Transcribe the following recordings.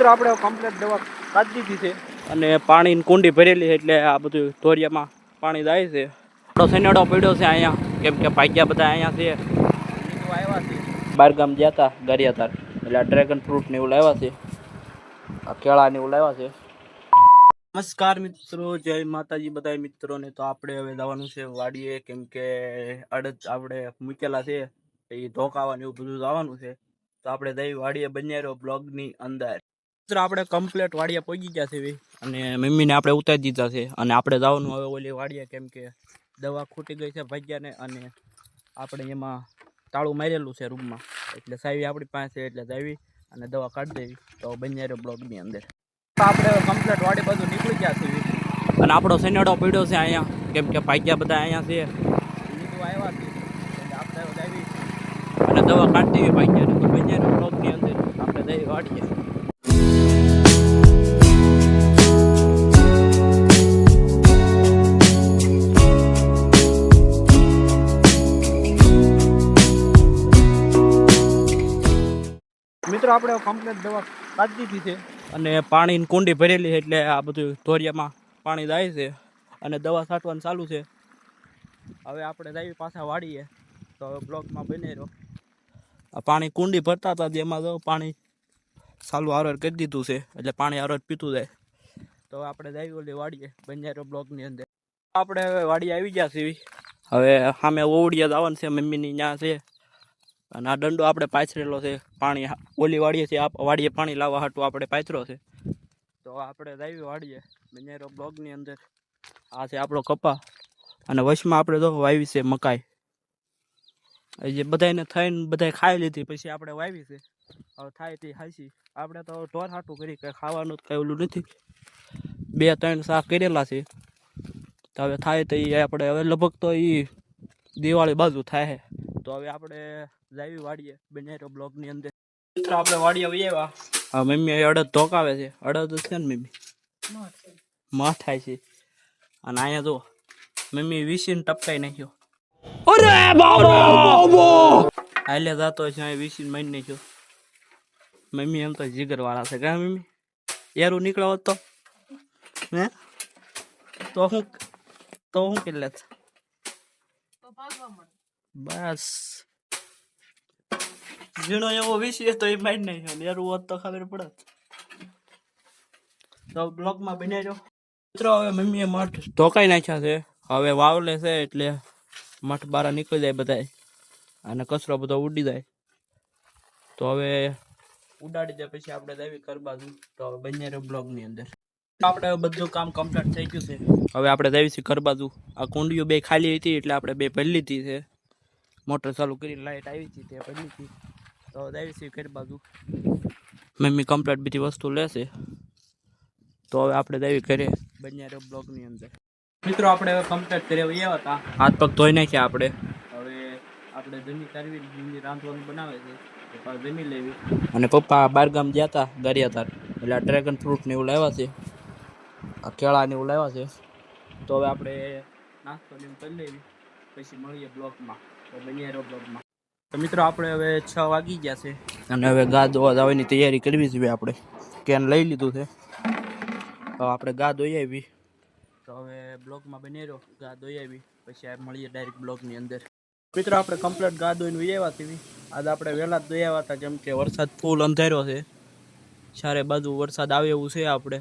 મિત્રો આપણે કમ્પ્લીટ દવા કાઢી દીધી છે. અને પાણીની કુંડી ભરેલી છે એટલે આ બધું ધોરિયામાં પાણી જાય છે. થોડો સનેડો પડ્યો છે અહીંયા. કેમ કે ભાગ્યા બધા અહીંયા છે. આવ્યા છે. બારગામ ગયા હતા ગરિયાતાર એટલે આ ડ્રેગન ફ્રૂટ ને એવું લાવ્યા છે. આ કેળા ને એવું લાવ્યા છે. નમસ્કાર મિત્રો જય માતાજી બધા મિત્રોને. તો આપણે હવે જવાનું છે વાડીએ કેમ કે અડદ આપણે મૂકેલા છે. એ ધોકાવાનું એવું બધું જવાનું છે. તો આપણે જઈ વાડીએ બન્યા બ્લોગની અંદર. મિત્રો આપણે કમ્પ્લેટ વાડિયા પહોંચી ગયા છે અને મમ્મીને આપણે ઉતારી દીધા છે. અને આપણે જવાનું હવે ઓલી વાડિયા કેમ કે દવા ખૂટી ગઈ છે ભાગ્યાને અને આપણે એમાં તાળું મારેલું છે રૂમમાં. એટલે સાવી આપણી પાસે એટલે જાવી અને દવા કાઢી દેવી. તો બંજારો બ્લોગની અંદર. આપણે કમ્પ્લેટ વાડી બધું નીકળી ગયા છે અને આપણો સનેડો પીડ્યો છે અહીંયા. કેમ કે ભાગ્યા બધા અહીંયા છે. આવ્યા છે આપણે અને દવા કાઢી દેવી ભાગ્યાને. તો બન્યા બ્લોગની અંદર. આપણે દઈ વાડીએ. મિત્રો, આપણે કમ્પ્લેટ દવા કાઢી દીધી છે. અને પાણીની કુંડી ભરેલી છે એટલે આ બધું ધોરિયામાં પાણી જાય છે અને દવા છાંટવાનું ચાલુ છે. હવે આપણે દાવી પાછા વાળીએ. તો હવે બ્લોકમાં બની રહ્યો આ પાણી કુંડી ભરતા હતા, જેમાં તો પાણી ચાલુ આરોર કરી દીધું છે, એટલે પાણી આરોર પીતું જાય. તો આપણે દાવી ઓલી વાડીએ બંજારો બ્લોકની અંદર. આપણે હવે વાડી આવી ગયા છીએ. હવે સામે ઓવડિયા જવાનું છે, મમ્મીની ત્યાં છે. અને આ દંડો આપણે પાથરેલો છે, પાણી ઓલી વાડીએ છે આ વાડીએ પાણી લાવવા હાટું આપણે પાથરો છે. તો આપણે જાવી વાડીએ, બનેરો બ્લોગની અંદર. આ છે આપણો કપા. અને વચમાં આપણે તો વાવી છે મકાઈ. એ જે બધાને થઈને બધાય ખાઈ લીધી, પછી આપણે વાવી છે. હવે થાય તે હાસી આપણે તો ઢોર હાટું કરી કંઈ ખાવાનું કંઈ ઓલું નથી. બે ત્રણ શાક કરેલા છે. તો હવે થાય તો એ આપણે, હવે લગભગ તો એ દિવાળી બાજુ થાય. તો હવે આપણે જાવી વાડીએ બને તો બ્લોગની અંદર. મિત્રો આપણે વાડી આવી આવ્યા. હા મમ્મી અહીં અડદ ધોકાવે છે. અડદ છે ને મમ્મી? મહ થાય છે. અને અહીંયા જો મમ્મી વીસીને ટપકાઈ નાખ્યો. અરે બાબો! હાલે જાતો છે અહીં વીસીને મારી નાખ્યો. મમ્મી એમ તો જીગર વાળા છે કા મમ્મી? એરું નીકળો હોત તો? હે? તો હું તો હું કેટલે બસ ઝીણો એવો વિષય તો એ મારી નાખ્યો ને એરું હોત તો ખબર પડત તો બ્લોગમાં બન્યા જો મિત્રો હવે મમ્મીએ મઠ ધોકાઈ નાખ્યા છે હવે વાવલે છે એટલે મઠ બારા નીકળી જાય બધાય અને કચરો બધો ઉડી જાય તો હવે ઉડાડી દે પછી આપણે દેવી કર બાજુ તો હવે બન્યા બ્લોગની અંદર આપણે બધું કામ કમ્પ્લીટ થઈ ગયું છે હવે આપણે દેવી છીએ કર બાજુ આ કુંડીઓ બે ખાલી હતી એટલે આપણે બે ભરી લીધી છે મોટર ચાલુ કરી લાઈટ આવી હતી તે પડી હતી. તો હવે છે ઘર બાજુ. મમ્મી કમ્પ્લેટ બધી વસ્તુ લેશે. તો હવે આપણે દાવી ઘરે. બન્યા રહ્યો બ્લોગની અંદર. મિત્રો, આપણે હવે કમ્પ્લેટ કરી આવ્યા હતા. હાથ પગ ધોઈ નાખ્યા આપણે. હવે આપણે જમી કરવી જમી રાંધવાનું બનાવે છે. તો જમી લેવી. અને પપ્પા બારગામ ગયા હતા ગરિયાતાર એટલે ડ્રેગન ફ્રૂટ ને એવું લાવ્યા છે. આ કેળા ને એવું લાવ્યા છે. તો હવે આપણે નાસ્તો ને એવું કરી લેવી. પછી મળીએ બ્લોગમાં. તો બન્યા રહ્યો બ્લોગમાં તો મિત્રો આપણે હવે છ વાગી ગયા છે. અને હવે ગા ધોવા જવાની તૈયારી કરવી છે આપણે. કેન લઈ લીધું છે. તો આપણે ગા ધોઈ આવી. તો હવે બ્લોગમાં બની રહ્યો ગા ધોઈ આવી. પછી આ મળીએ ડાયરેક્ટ બ્લોગની અંદર. મિત્રો આપણે કમ્પ્લીટ ગા ધોઈને વહી આવ્યા હતી આજે આપણે વહેલા ધોઈ આવ્યા હતા કેમ કે વરસાદ ફૂલ અંધાર્યો છે. ચારે બાજુ વરસાદ આવે એવું છે આપણે.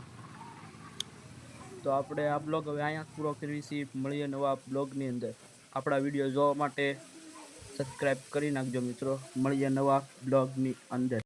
તો આપણે આ બ્લોગ હવે અહીંયા પૂરો કરવી છીએ મળીએ નવા બ્લોગની અંદર. આપણા વીડિયો જોવા માટે સબસ્ક્રાઈબ કરી નાખજો મિત્રો. મળીએ નવા બ્લોગની અંદર.